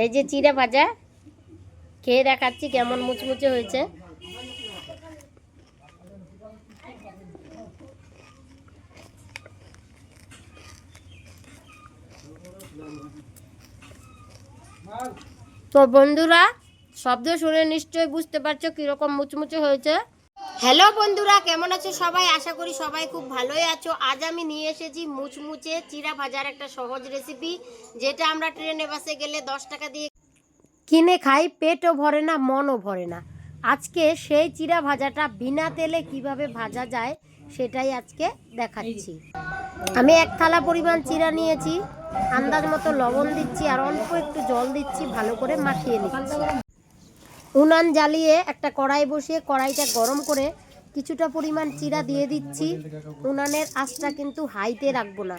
এই যে চিড়া ভাজা, খেয়ে দেখাচ্ছি কেমন মুচমুচে হয়েছে। তো বন্ধুরা, শব্দ শুনে নিশ্চয়ই বুঝতে পারছ কীরকম মুচমুচে হয়েছে। হ্যালো বন্ধুরা, কেমন আছো সবাই? আশা করি সবাই খুব ভালোই আছো। আজ আমি নিয়ে এসেছি মুচমুচে চিরা ভাজার একটা সহজ রেসিপি যেটা আমরা ট্রেনে বাসে গেলে দশ টাকা দিয়ে কিনে খাই, পেটও ভরে না, মনও ভরে না। আজকে সেই চিরা ভাজাটা বিনা তেলে কীভাবে ভাজা যায়, সেটাই আজকে দেখাচ্ছি। আমি এক থালা পরিমাণ চিরা নিয়েছি, আন্দাজ মতো লবণ দিচ্ছি আর অল্প একটু জল দিচ্ছি, ভালো করে মাখিয়ে নিচ্ছি। উনান জ্বালিয়ে একটা কড়াই বসিয়ে কড়াইটা গরম করে কিছুটা পরিমাণ চিরা দিয়ে দিচ্ছি। উনানের আঁচটা কিন্তু হাইতে রাখব না।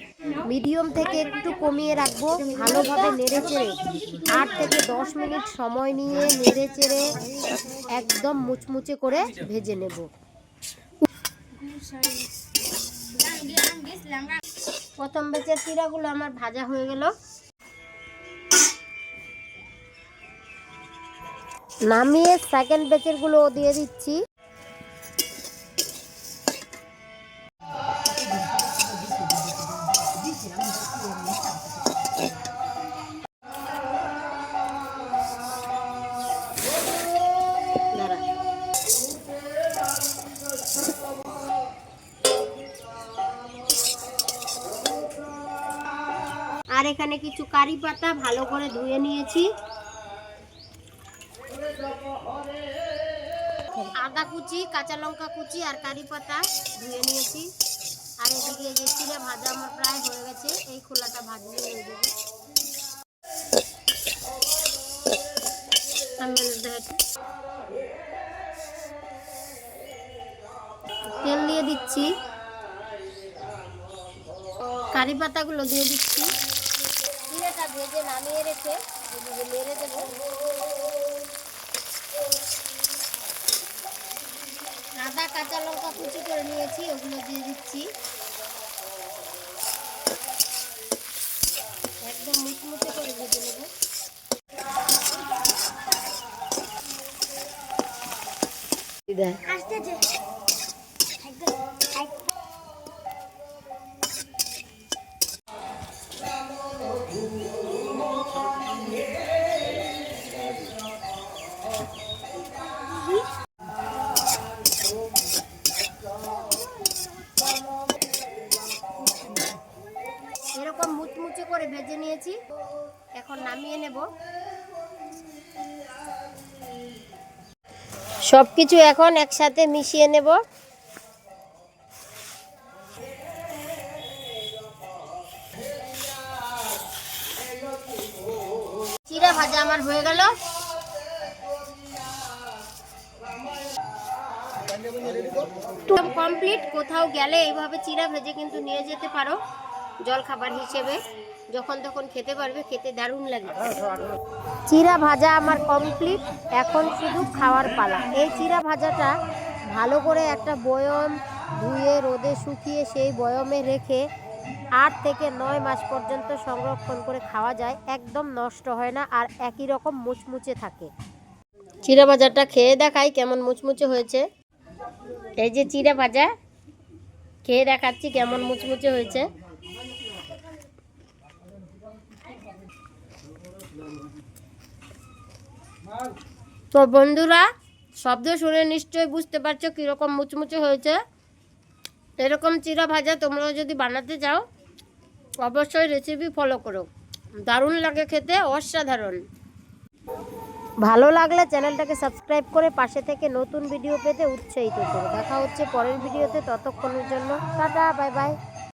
মিডিয়াম থেকে একটু কমিয়ে রাখব, ভালোভাবে নেড়ে চেড়ে। আট থেকে দশ মিনিট সময় নিয়ে নেড়ে চেড়ে একদম মুচমুচে করে ভেজে নেব। প্রথম বেচের চিরাগুলো আমার ভাজা হয়ে গেল। নামিয়ে সেকেন্ড ব্যাচেরগুলো দিয়ে দিচ্ছি। আর এখানে কিছু কারি পাতা ভালো করে ধুয়ে নিয়েছি। আদা কুচি, কাঁচা লঙ্কা কুচি আর কারি পাতা ধুয়ে নিয়েছি। আর এদিকে যে চিড়ে ভাজা আমার প্রায় হয়ে গেছে, এই খোলাটা ভাজলে হয়ে যাবে। তেল দিয়ে দিচ্ছি। কারি পাতাগুলো দিয়ে দিচ্ছি। চিড়েটা ভেজে নামিয়ে রেখে নেড়ে দেবো আদা কাঁচা করে নিয়েছি ওগুলো দিয়ে দিচ্ছি। একদম মুচমুচে করে ভেজে নেব। এরকম মুচমুচে করে ভেজে নিয়েছি। এখন নামিয়ে নেব। সব কিছু এখন একসাথে মিশিয়ে নেব। চিরা ভাজা আমার হয়ে গেল। কমপ্লিট কোথাও গেলে এইভাবে চিরা ভেজে কিন্তু নিয়ে যেতে পারো। জল খাবার হিসেবে যখন তখন খেতে পারবে, খেতে দারুণ লাগে। চিরা ভাজা আমার কমপ্লিট এখন শুধু খাওয়ার পালা। এই চিরা ভাজাটা ভালো করে একটা বয়ম ধুয়ে, রোদে শুকিয়ে সেই বয়মে রেখে আট থেকে নয় মাস পর্যন্ত সংরক্ষণ করে খাওয়া যায়। একদম নষ্ট হয় না আর একই রকম মুচমুচে থাকে। চিরা ভাজাটা খেয়ে দেখাই কেমন মুচমুচে হয়েছে। এই যে চিরা ভাজা, খেয়ে দেখাচ্ছি কেমন মুচমুচে হয়েছে। তো বন্ধুরা, শব্দ শুনে নিশ্চয়ই বুঝতে পারছ কীরকম মুচমুচে হয়েছে। এরকম চিরা ভাজা তোমরা যদি বানাতে চাও, অবশ্যই রেসিপি ফলো করো। দারুণ লাগে খেতে, অসাধারণ। ভালো লাগলে চ্যানেলটাকে সাবস্ক্রাইব করে পাশে থেকে নতুন ভিডিও পেতে উৎসাহিত করো। দেখা হচ্ছে পরের ভিডিওতে ততক্ষণের জন্য টাটা বাই বাই